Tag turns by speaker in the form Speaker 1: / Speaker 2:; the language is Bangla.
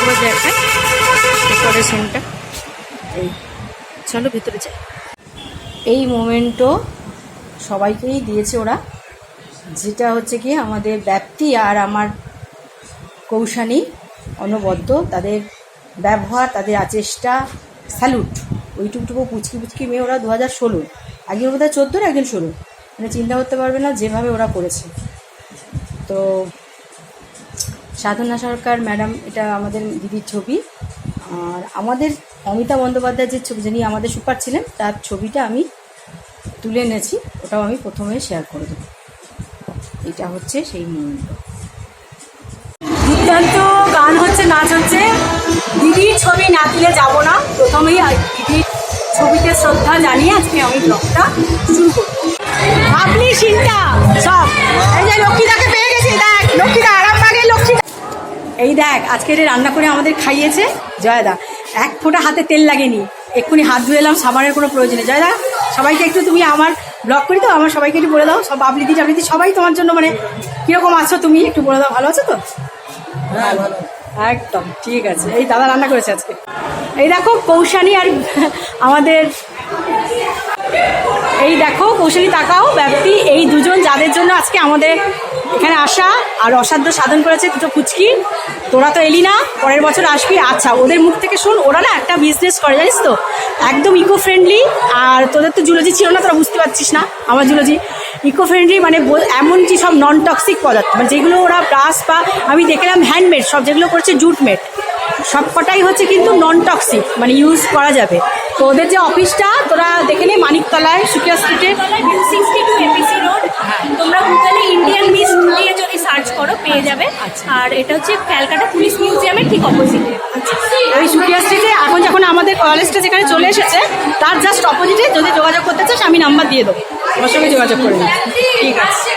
Speaker 1: একবার দেখায় ডেকোরেশনটা এই, চলো ভেতরে যাই। এই মোমেন্টও সবাইকেই দিয়েছে ওরা, যেটা হচ্ছে কি আমাদের ব্যাপ্তি আর আমার কৌশানী অনবদ্য, তাদের ব্যবহার, তাদের আচেষ্টা, স্যালুট। ওইটুকটুকু পুচকি পুচকি মেয়ে ওরা দু হাজার ষোলো। একজন বোধ হয় চোদ্দোর একজন ষোলো। মানে চিন্তা করতে পারবে না যেভাবে ওরা করেছে। তো সাধনা সরকার, ম্যাডাম, এটা আমাদের দিদির ছবি। আর আমাদের অমিতা বন্দ্যোপাধ্যায়ের যে ছবি, যিনি আমাদের সুপার ছিলেন, তার ছবিটা আমি তুলে এনেছি। ওটাও আমি প্রথমে শেয়ার করে দেবো। এটা হচ্ছে সেই মুহূর্ত। দুর্দান্ত গান হচ্ছে, নাচ হচ্ছে। দিদির ছবি না তুলে যাব না। প্রথমেই দিদির ছবিতে শ্রদ্ধা জানিয়ে আজকে আমি ব্লগটা শুরু করব। আপনি চিন্তা সব। এই যে পেয়ে গেছি দেখ লক্ষ্মীদা আরামবাগে লক্ষ্মী এই দেখ আজকে এটা রান্না করে আমাদের খাইয়েছে জয়দা এক ফোঁটা হাতে তেল লাগেনি। এক্ষুনি হাত ধুয়ে এলাম সাবানের কোনো প্রয়োজন নেই। জয়দা সবাইকে একটু তুমি আমার ব্লগ করি তো? আমার সবাইকে একটু বলে দাও সব আবৃত্তি টাবৃত্তি সবাই তোমার জন্য মানে কীরকম আছো তুমি? একটু বলে দাও ভালো আছো তো? একদম ঠিক আছে। এই দাদা রান্না করেছে আজকে। এই দেখো কৌশানী আর আমাদের এই দেখো কৌশলী তাকাও ব্যাপ্তি এই দুজন যাদের জন্য আজকে আমাদের এখানে আসা আর অসাধ্য সাধন করেছে দুটো পুচকি। তোরা তো এলি না, পরের বছর আসবি। আচ্ছা ওদের মুখ থেকে শোন, ওরা না একটা বিজনেস করে, জানিস তো? একদম ইকো ফ্রেন্ডলি আর তোদের তো জুলজি ছিল না, তোরা বুঝতে পারছিস না, আমার জুলজি ইকো ফ্রেন্ডলি মানে এমন কি সব নন টক্সিক পদার্থ মানে যেগুলো ওরা ব্রাশ বা আমি দেখলাম হ্যান্ডমেড সব যেগুলো করছে জুট মেড সব কটাই হচ্ছে কিন্তু নন টক্সিক মানে ইউজ করা যাবে। তো ওদের যে অফিসটা তোরা দেখে নে মানিকতলায় সুকিয়া স্ট্রিটে
Speaker 2: সিক্সটি টু এপিসি রোড তোমরা গুগলে ইন্ডিয়ান মিস নিয়ে যদি সার্চ করো পেয়ে যাবে। আর এটা হচ্ছে ক্যালকাটা পুলিশ মিউজিয়ামের ঠিক অপোজিটে
Speaker 1: ওই সুকিয়া স্ট্রিটে এখন যখন আমাদের কলেজটা যেখানে চলে এসেছে তার জাস্ট অপোজিটে যদি যোগাযোগ করতে চাস আমি নাম্বার দিয়ে দেবো। তোমার সঙ্গে যোগাযোগ করে ঠিক আছে।